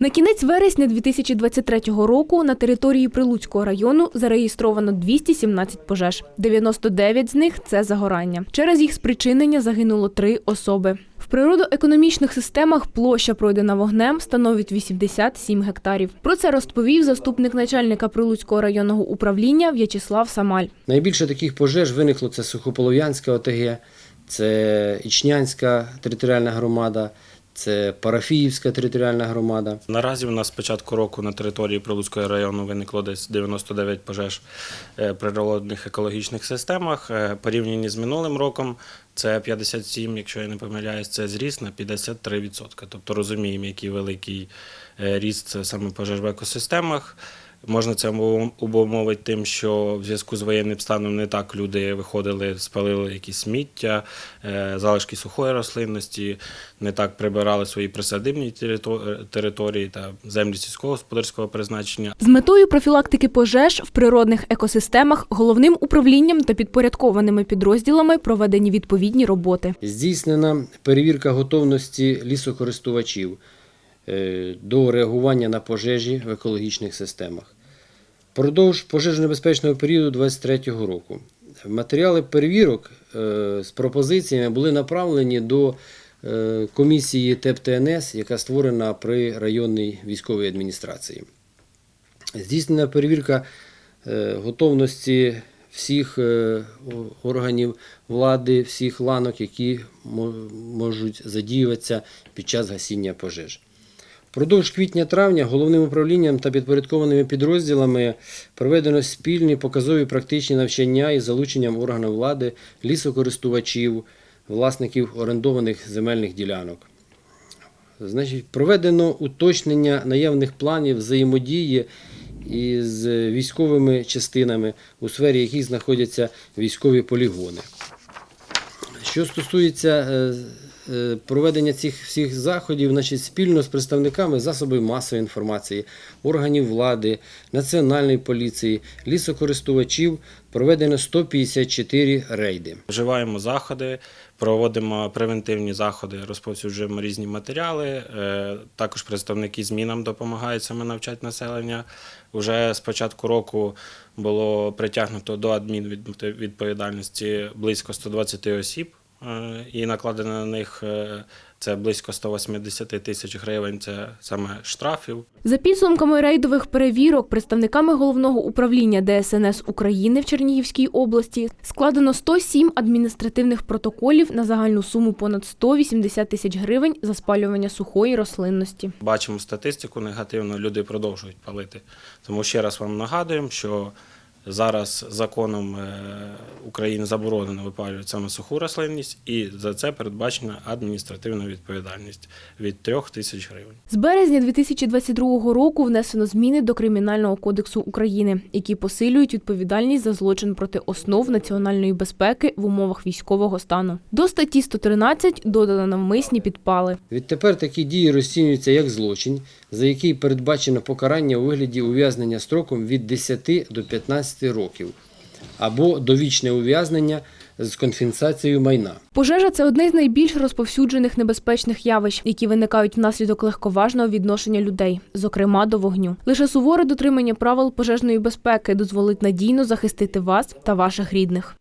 На кінець вересня 2023 року на території Прилуцького району зареєстровано 217 пожеж. 99 з них це загорання. Через їх спричинення загинуло три особи. В природоекономічних системах площа пройдена вогнем становить 87 гектарів. Про це розповів заступник начальника Прилуцького районного управління В'ячеслав Самаль. Найбільше таких пожеж виникло це Сухополов'янська ОТГ, це Ічнянська територіальна громада, це Парафіївська територіальна громада. Наразі у нас з початку року на території Прилуцького району виникло десь 99 пожеж е, природних екологічних системах. Порівняно Порівняні з минулим роком це 57, якщо я не помиляюсь, це зріс на 53%. Тобто розуміємо, який великий е, ріст саме пожеж в екосистемах. Можна це обум- обумовити тим, що в зв'язку з воєнним станом не так люди виходили, спалили якісь сміття, е, залишки сухої рослинності, не так прибирали свої присадибні території та землі сільськогосподарського призначення. З метою профілактики пожеж в природних екосистемах головним управлінням та підпорядкованими підрозділами проведені відповідні роботи. Здійснена перевірка готовності лісокористувачів е, до реагування на пожежі в екологічних системах. Продовж пожежонебезпечного періоду 2023 року матеріали перевірок е, з пропозиціями були направлені до е, комісії ТЕП-ТНС, яка створена при районній військовій адміністрації. Здійснена перевірка е, готовності всіх органів влади, всіх ланок, які можуть задіюватися під час гасіння пожеж. Впродовж квітня-травня головним управлінням та підпорядкованими підрозділами проведено спільні показові практичні навчання із залученням органів влади, лісокористувачів, власників орендованих земельних ділянок. Значить, проведено уточнення наявних планів взаємодії із військовими частинами, у сфері яких знаходяться військові полігони. Що стосується е, проведення цих всіх заходів, значить, спільно з представниками засобів масової інформації, органів влади, національної поліції, лісокористувачів проведено 154 рейди. Вживаємо заходи, проводимо превентивні заходи, розповсюджуємо різні матеріали. Е, Також представники ЗМІ нам допомагають саме навчати населення. Уже з початку року було притягнуто до адмінвідповідальності близько 120 осіб. Е, І накладено на них е, це близько 180 тисяч гривень. Це саме штрафів. За підсумками рейдових перевірок представниками головного управління ДСНС України в Чернігівській області складено 107 адміністративних протоколів на загальну суму понад 180 тисяч гривень за спалювання сухої рослинності. Бачимо статистику негативно, люди продовжують палити. Тому ще раз вам нагадуємо, що зараз законом е, України заборонено випалювати саме суху рослинність, і за це передбачена адміністративна відповідальність від 3 тисяч гривень. З березня 2022 року внесено зміни до Кримінального кодексу України, які посилюють відповідальність за злочин проти основ національної безпеки в умовах військового стану. До статті 113 додано навмисні підпали. Відтепер такі дії розцінюються як злочин, за який передбачено покарання у вигляді ув'язнення строком від 10 до 15 років або довічне ув'язнення з конфінсацією майна. Пожежа це одне з найбільш розповсюджених небезпечних явищ, які виникають внаслідок легковажного відношення людей, зокрема до вогню. Лише суворе дотримання правил пожежної безпеки дозволить надійно захистити вас та ваших рідних.